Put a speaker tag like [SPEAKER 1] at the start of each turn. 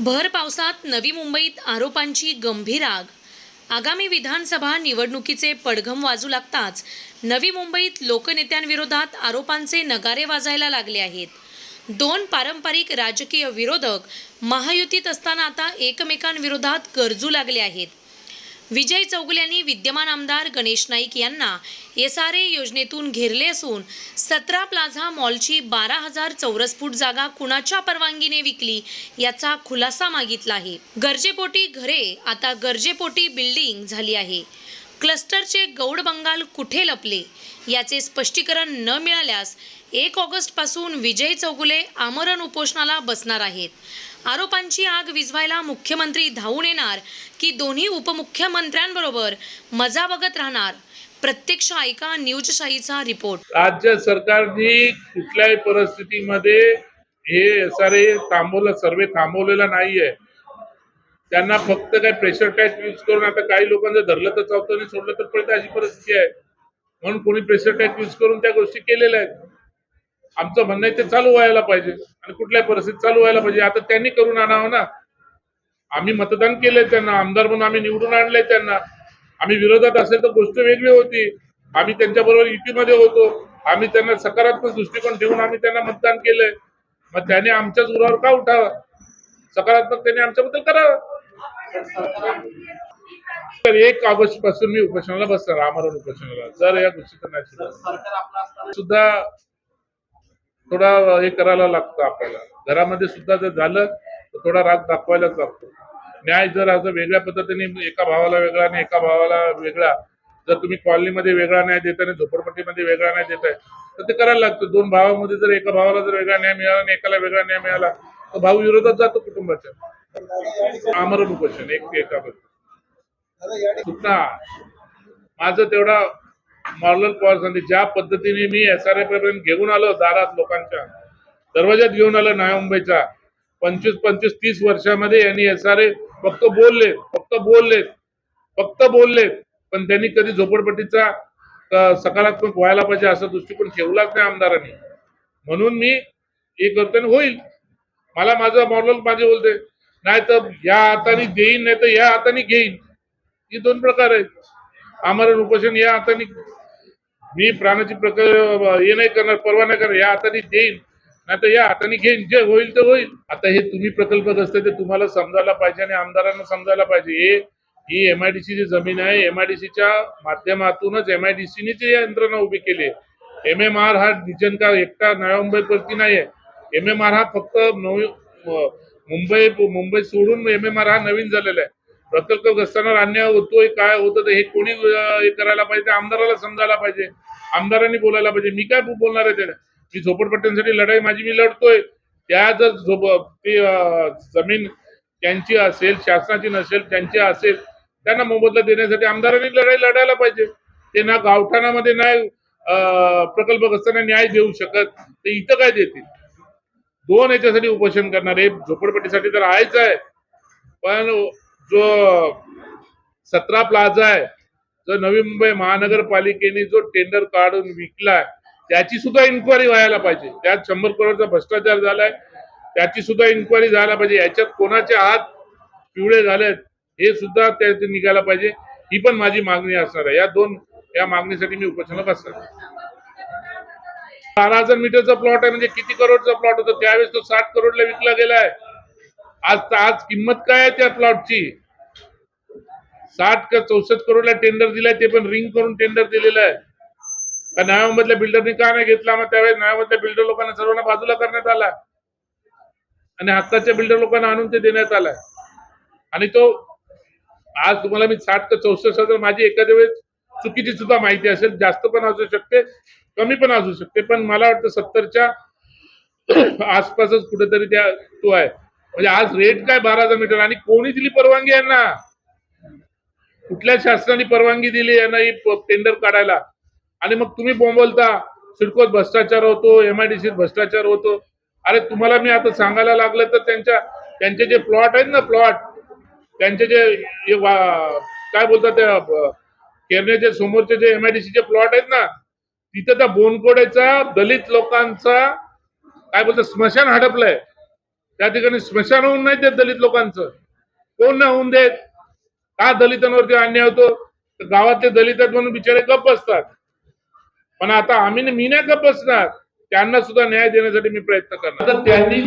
[SPEAKER 1] भर पावसात नवी मुंबईत आरोपांची गंभीर आग. आगामी विधानसभा निवडणुकीचे पडघम वाजू लागताच नवी मुंबईत लोकनेत्यांविरोधात आरोपांचे नगारे वाजायला लागले आहेत. दोन पारंपरिक राजकीय विरोधक महायुतीत असताना आता एकमेकांविरोधात गरजू लागले आहेत. विजय चौगुले यांनी विद्यमान आमदार गणेश नाईक यांना एस आर ए योजनेतून घेरले असून सतरा प्लाझा मॉलची बारा हजार चौरस फूट जागा कुणाच्या परवानगीने विकली याचा खुलासा मागितला आहे. गरजेपोटी घरे आता गरजेपोटी बिल्डिंग झाली आहे. क्लस्टरचे गौड बंगाल कुठे लपले? याचे स्पष्टीकरण न मिळाल्यास एक ऑगस्टपासून विजय चौगुले आमरण उपोषणाला बसणार आहेत. आरोपांची आग विझवायला मुख्यमंत्री धावून येणार की दोन्ही उपमुख्यमंत्र्यांबरोबर मजा बघत राहणार? प्रत्यक्ष ऐका न्यूजशाहीचा रिपोर्ट.
[SPEAKER 2] राज्य सरकारने कुठल्याही परिस्थितीमध्ये हे एस आर ए थांबवलं सर्वे थांबवलेला नाहीये. त्यांना फक्त काय प्रेशर टॅक्स यूज करून आता काही लोकांचं धरलं तर चावतं आणि सोडलं तर पडतं अशी परिस्थिती आहे. म्हणून कोणी प्रेशर टॅक्स यूज करून त्या गोष्टी केलेल्या आहेत. आमचं म्हणणं आहे ते चालू व्हायला पाहिजे. आणि कुठल्याही परिस्थितीत चालू व्हायला पाहिजे. आता त्यांनी करून आणावं ना. आम्ही मतदान केलंय त्यांना. आमदार म्हणून आम्ही निवडून आणलंय त्यांना. आम्ही विरोधात असेल तर गोष्ट वेगळी होती. आम्ही त्यांच्याबरोबर युतीमध्ये होतो. आम्ही त्यांना सकारात्मक दृष्टिकोन ठेवून आम्ही त्यांना मतदान केलंय. मग त्याने आमच्याच उरावर का उठावं? सकारात्मक त्यांनी आमच्याबद्दल करावं? तर एक ऑगस्टपासून मी उपोषणाला बसणार आमरण उपोषणाला. जर या गोष्टीचं नाही सुधारलं. सुद्धा थोडा हे करायला लागतं आपल्याला. घरामध्ये सुद्धा जर झालं तर थोडा राग दाखवायलाच लागतो. न्याय जर असं वेगळ्या पद्धतीने एका भावाला वेगळा आणि एका भावाला वेगळा जर तुम्ही कॉलनीमध्ये वेगळा न्याय देत आणि झोपडपट्टीमध्ये वेगळा न्याय देताय तर ते करायला लागतं. दोन भावामध्ये जर एका भावाला जर वेगळा न्याय मिळाला आणि एकाला वेगळा न्याय मिळाला तर भाऊ विरोधात जातो कुटुंबाच्या. आमरण उपोषण एक एकाबद्दल. सुद्धा माझं तेवढा मॉरल पॉवर ज्या पद्धतीने मी एस आर पर्यंत घेऊन आलो दारात लोकांच्या दरवाज्यात घेऊन आलो नव्या मुंबईचा पंचवीस पंचवीस तीस वर्षामध्ये यांनी एस आर ए फक्त बोलले फक्त बोलले फक्त बोलले पण त्यांनी कधी झोपडपट्टीचा सकारात्मक व्हायला पाहिजे असा दृष्टिकोन ठेवलाच नाही आमदारांनी. म्हणून मी हे करतो होईल. मला माझं मॉरल माझे बोलते नाही तर या हाताने देईन नाही तर या हाताने घेईन. ही दोन प्रकार आहेत. आम्हाला उपोषण या हाताने मी प्राणाची प्रकार हे नाही करणार परवा नाही करणार या हाताने देईन. नाही तर या हाताने घेईन. जे होईल ते होईल. आता हे तुम्ही प्रकल्पग्रस्त आहे ते तुम्हाला समजायला पाहिजे आणि आमदारांना समजायला पाहिजे. हे ही एम आय डी सी जी जमीन आहे. एम आय डी सी च्या माध्यमातूनच एम आय डी सीने जी यंत्रणा उभी केली आहे. एम एम आर हा डिजन का एकटा नव्या मुंबईवरती नाही आहे एम एम आर हा फक्त नवी मुंबई मुंबई सोडून एम एम आर हा नवीन झालेला आहे. प्रकल्पग्रस्तांना अन्याय होतोय काय होतं तर हे कोणी हे करायला पाहिजे आमदाराला समजायला पाहिजे. आमदारांनी बोलायला पाहिजे. मी काय बोलणार आहे त्याला? मी झोपडपट्ट्यांसाठी लढाई माझी मी लढतोय. त्या जर झोप ती जमीन त्यांची असेल शासनाची नसेल त्यांची असेल त्यांना मोबदला देण्यासाठी आमदारांनी लढाई लढायला पाहिजे. ते ना गावठाणामध्ये नाही प्रकल्प प्रकल्पग्रस्तांना न्याय देऊ शकत ते इथं काय देतील? दोन याच्यासाठी उपोषण करणार आहे झोपडपट्टीसाठी तर आहेच आहे. पण जो सतरा प्लाझा आहे जो नवी मुंबई महानगरपालिकेने जो टेंडर काढून विकलाय त्याची सुद्धा इन्क्वायरी व्हायला पाहिजे. त्यात शंभर करोडचा भ्रष्टाचार झालाय. त्याची सुद्धा इन्क्वायरी झाला पाहिजे. याच्यात कोणाचे हात पिवळे झालेत हे सुद्धा त्याचे निघायला पाहिजे. ही पण माझी मागणी असणार आहे. या दोन या मागणीसाठी मी उपोषणाला असणार बारा हजार मीटरचा प्लॉट आहे म्हणजे किती करोडचा प्लॉट होता? त्यावेळेस तो साठ करोडला विकला गेलाय. आज आज किंमत काय आहे त्या प्लॉटची साठ का चौसष्ट करोडला टेंडर दिलाय ते पण रिंग करून टेंडर दिलेलं आहे. का नव्या बिल्डरने का नाही घेतला? मग त्यावेळेस नव्या बिल्डर लोकांना सर्वांना बाजूला करण्यात आला. आणि आत्ताच्या बिल्डर लोकांना आणून ते देण्यात आलाय. आणि तो आज तुम्हाला मी साठ ते चौसष्ट हजार माझी एखाद्या वेळेस चुकीची सुद्धा माहिती असेल जास्त पण असू शकते कमी पण असू शकते पण मला वाटतं सत्तरच्या आसपासच कुठेतरी त्या तो आहे. म्हणजे आज रेट काय बारा हजार मीटर आणि कोणी दिली परवानगी यांना? कुठल्या शासनाने परवानगी दिली यांना ही टेंडर काढायला? आणि मग तुम्ही बोंबलता सिडकोत भ्रष्टाचार होतो एमआयडीसीत भ्रष्टाचार होतो. अरे तुम्हाला मी आता सांगायला लागलं तर त्यांच्या त्यांचे जे प्लॉट आहेत ना प्लॉट त्यांचे जे काय बोलतात त्या ब- समोरचे जे एमआयडीसीचे प्लॉट आहेत ना तिथं त्या बोनकोड्याचा दलित लोकांचा काय बोलतात स्मशान हडपलंय. त्या ठिकाणी स्मशान होऊन नाही देत दलित लोकांचं. कोण नाही होऊन देत. का दलितांवरती अन्याय होतो? तर गावातले दलित आहेत म्हणून बिचारे गप्प असतात. पण आता आम्ही मी नाही गप्प असणार. त्यांना सुद्धा न्याय देण्यासाठी मी प्रयत्न करणार. तर त्यांनी